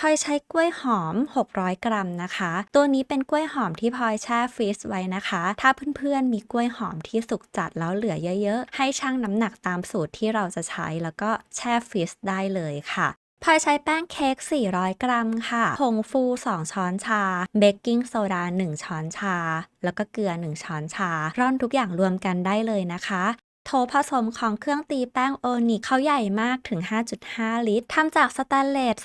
พลอยใช้กล้วยหอม 600 กรัมนะคะ ตัวนี้เป็นกล้วยหอมที่พลอยแช่ฟรีซไว้นะคะ ถ้าเพื่อนๆมีกล้วยหอมที่สุกจัดแล้วเหลือเยอะๆ ให้ชั่งน้ำหนักตามสูตรที่เราจะใช้แล้วก็แช่ฟรีซได้เลยค่ะพลอยใช้แป้งเค้ก 400 กรัมค่ะ ผงฟู 2 ช้อนชา เบกกิ้งโซดา 1 ช้อนชา แล้วก็เกลือ 1 ช้อนชา ร่อนทุกอย่างรวมกันได้เลยนะคะ โถผสมของเครื่องตีแป้งโอนิกเขาใหญ่มากถึง 5.5 ลิตรทำจากสแตนเลส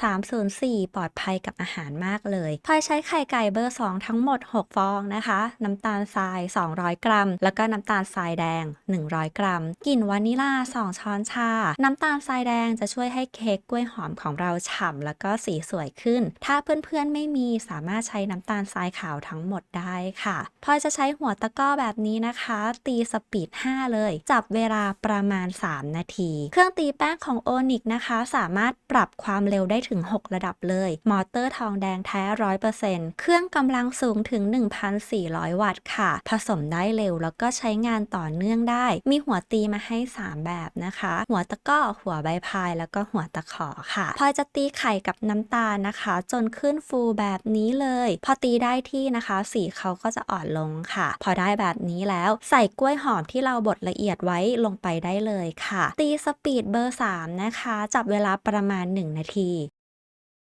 304 ปลอดภัยกับอาหารมากเลยพลอยใช้ไข่ไก่เบอร์ 2 ทั้งหมด 6 ฟองนะคะ น้ำตาลทราย 200 กรัม แล้วก็น้ำตาลทรายแดง 100 กรัม กลิ่นวานิลา 2 ช้อนชา น้ำตาลทรายแดงจะช่วยให้เค้กกล้วยหอมของเราฉ่ำแล้วก็สีสวยขึ้น ถ้าเพื่อนๆไม่มีสามารถใช้น้ำตาลทรายขาวทั้งหมดได้ค่ะพลอยจะใช้หัวตะกร้อแบบนี้นะคะ ตีสปีด 5 เลย จับเวลาประมาณ 3 นาที เครื่องตีแป้งของโอนิกนะคะ สามารถปรับความเร็วได้ถึง 6 ระดับเลย มอเตอร์ทองแดงแท้ 100%เครื่องกำลังสูงถึง 1,400 วัตต์ค่ะ ผสมได้เร็วแล้วก็ใช้งานต่อเนื่องได้ มีหัวตีมาให้ 3 แบบนะคะ หัวตะก้อ หัวใบพาย แล้วก็หัวตะขอค่ะ พอจะตีไข่กับน้ำตาลนะคะ จนขึ้นฟูแบบนี้เลย พอตีได้ที่นะคะ สีเขาก็จะอ่อนลงค่ะ พอได้แบบนี้แล้วใส่กล้วยหอมที่เราบดละเอียดไว้ลงไปได้เลยค่ะ ตีสปีดเบอร์ 3 นะคะ จับเวลาประมาณ 1 นาที